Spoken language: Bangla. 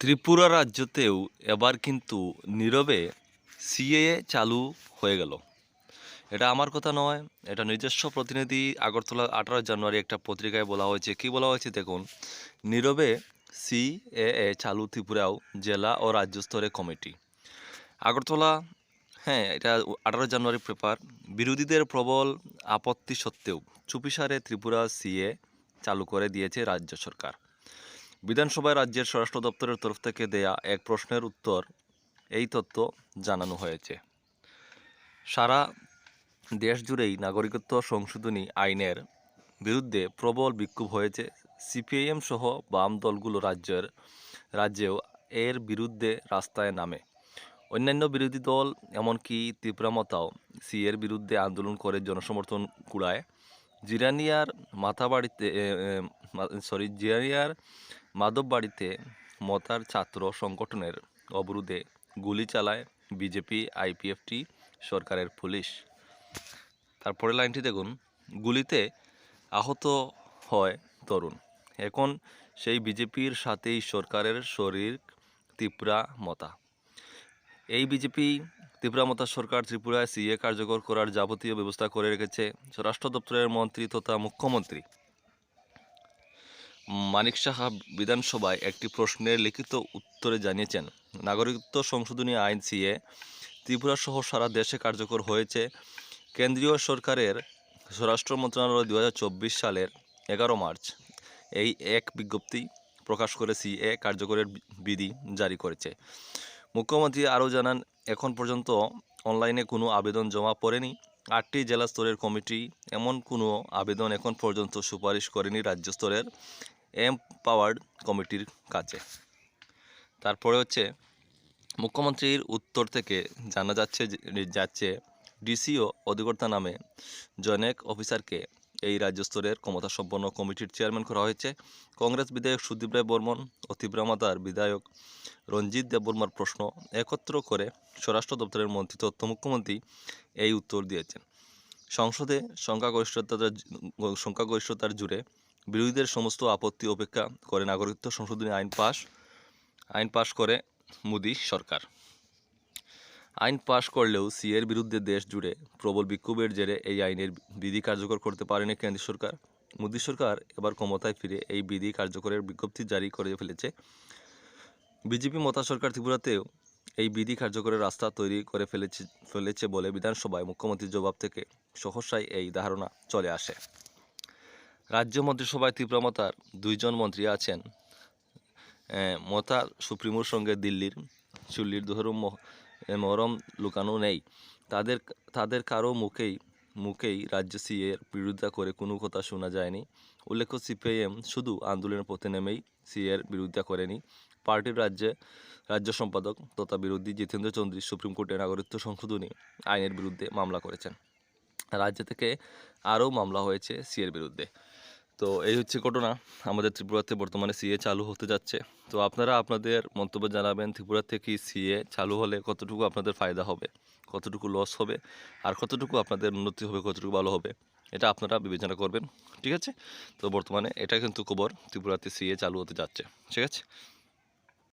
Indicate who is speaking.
Speaker 1: ত্রিপুরা রাজ্যতেও এবার কিন্তু নীরবে সিএএ চালু হয়ে গেল। এটা আমার কথা নয়, এটা নিজস্ব প্রতিনিধি আগরতলা আঠারো জানুয়ারি একটা পত্রিকায় বলা হয়েছে। কি বলা হয়েছে দেখুন, নীরবে সিএএ চালু ত্রিপুরাও জেলা ও রাজ্য স্তরে কমিটি। আগরতলা হ্যাঁ এটা আঠারো জানুয়ারি পেপার। বিরোধীদের প্রবল আপত্তি সত্ত্বেও চুপিসারে ত্রিপুরা সিএ চালু করে দিয়েছে রাজ্য সরকার। বিধানসভায় রাজ্যের স্বরাষ্ট্র দপ্তরের তরফ থেকে দেয়া এক প্রশ্নের উত্তর এই তথ্য জানানো হয়েছে। সারা দেশ জুড়েই নাগরিকত্ব সংশোধনী আইনের বিরুদ্ধে প্রবল বিক্ষোভ হয়েছে। সিপিআইএম সহ বাম দলগুলো রাজ্যের, রাজ্যেও এর বিরুদ্ধে রাস্তায় নামে। অন্যান্য বিরোধী দল এমনকি তীব্রামতাও সি এর বিরুদ্ধে আন্দোলন করে জনসমর্থন কুড়ায়। জিরানিয়ার মাথাবাড়িতে সরি, জিরানিয়ার মাধববাড়িতে মতার ছাত্র সংগঠনের অবরোধে গুলি চালায় বিজেপি, আইপিএফটি সরকারের পুলিশ। তারপরে লাইনটি দেখুন। গুলিতে আহত হয় তরুণ। এখন সেই বিজেপির সাথেই সরকারের শরীর তীব্রা মতা। এই বিজেপি তীব্রামতা সরকার ত্রিপুরায় সিএ কার্যকর করার যাবতীয় ব্যবস্থা করে রেখেছে। স্বরাষ্ট্র দপ্তরের মন্ত্রী তথা মুখ্যমন্ত্রী মানিক সাহা বিধানসভায় একটি প্রশ্নের লিখিত উত্তরে জানিয়েছেন, নাগরিকত্ব সংশোধনী আইন সিএ ত্রিপুরা সহ সারা দেশে কার্যকর হয়েছে। কেন্দ্রীয় সরকারের স্বরাষ্ট্র মন্ত্রণালয় দু হাজার চব্বিশ সালের এগারো মার্চ এই এক বিজ্ঞপ্তি প্রকাশ করে সিএ কার্যকরের বিধি জারি করেছে। মুখ্যমন্ত্রী আরও জানান, এখন পর্যন্ত অনলাইনে কোনো আবেদন জমা পড়েনি। আটটি জেলা স্তরের কমিটি এমন কোনো আবেদন এখন পর্যন্ত সুপারিশ করেনি রাজ্য স্তরের। এমপাওয়ার্ড কমিটির কাছে তারপরে হচ্ছে মুখ্যমন্ত্রীর উত্তর থেকে জানা যাচ্ছে যাচ্ছে ডিসিও অধিকর্তা নামে জনক অফিসারকে এই রাজ্য স্তরের ক্ষমতাসম্পন্ন কমিটির চেয়ারম্যান করা হয়েছে। কংগ্রেস বিধায়ক সুদীপ রায় বর্মন ও তীব্রামাতার বিধায়ক রঞ্জিত দেববর্মার প্রশ্ন একত্র করে স্বরাষ্ট্র দপ্তরের মন্ত্রী তথ্য মুখ্যমন্ত্রী এই উত্তর দিয়েছেন। সংসদে সংখ্যাগরিষ্ঠতার সংখ্যাগরিষ্ঠতার জুড়ে বিরোধীদের সমস্ত আপত্তি উপেক্ষা করে নাগরিকত্ব সংশোধনী আইন পাশ আইন পাশ করে মোদী সরকার। আইন পাশ করলেও সিএর বিরুদ্ধে দেশ জুড়ে প্রবল বিক্ষোভের জেরে এই আইনের বিধি কার্যকর করতে পারেনি কেন্দ্র সরকার। মোদী সরকার এবার ক্ষমতায় ফিরে এই বিধি কার্যকরের বিজ্ঞপ্তি জারি করে ফেলেছে। বিজেপি, মতা সরকার ত্রিপুরাতেও এই বিধি কার্যকরের রাস্তা তৈরি করে ফেলেছে ফেলেছে বলে বিধানসভায় মুখ্যমন্ত্রীর জবাব থেকে সহসায় এই ধারণা চলে আসে। রাজ্য মন্ত্রিসভায় তীব্রমতার দুইজন মন্ত্রী আছেন। মতা সুপ্রিমোর সঙ্গে দিল্লির চুল্লির ধরুম মরম লুকানো নেই। তাদের তাদের কারও মুখেই মুখেই রাজ্য সিএর বিরোধিতা করে কোনো কথা শোনা যায়নি। উল্লেখ্য, সিপিআইএম শুধু আন্দোলনের পথে নেমেই সিএর বিরোধিতা করেনি। পার্টির রাজ্যে, রাজ্য সম্পাদক তথা বিরোধী জিতেন্দ্র চৌধুরী সুপ্রিম কোর্টে নাগরিকত্ব সংশোধনী আইনের বিরুদ্ধে মামলা করেছেন। রাজ্য থেকে আরও মামলা হয়েছে সিএর বিরুদ্ধে। তো এই হচ্ছে ঘটনা। আমাদের ত্রিপুরাতে বর্তমানে সিএ চালু হতে যাচ্ছে। তো আপনারা আপনাদের মন্তব্য জানাবেন, ত্রিপুরা থেকে সিএ চালু হলে কতটুকু আপনাদের ফায়দা হবে, কতটুকু লস হবে, আর কতটুকু আপনাদের উন্নতি হবে, কতটুকু ভালো হবে, এটা আপনারা বিবেচনা করবেন, ঠিক আছে? তো বর্তমানে এটা কিন্তু খবর, ত্রিপুরাতে সিএ চালু হতে যাচ্ছে, ঠিক আছে?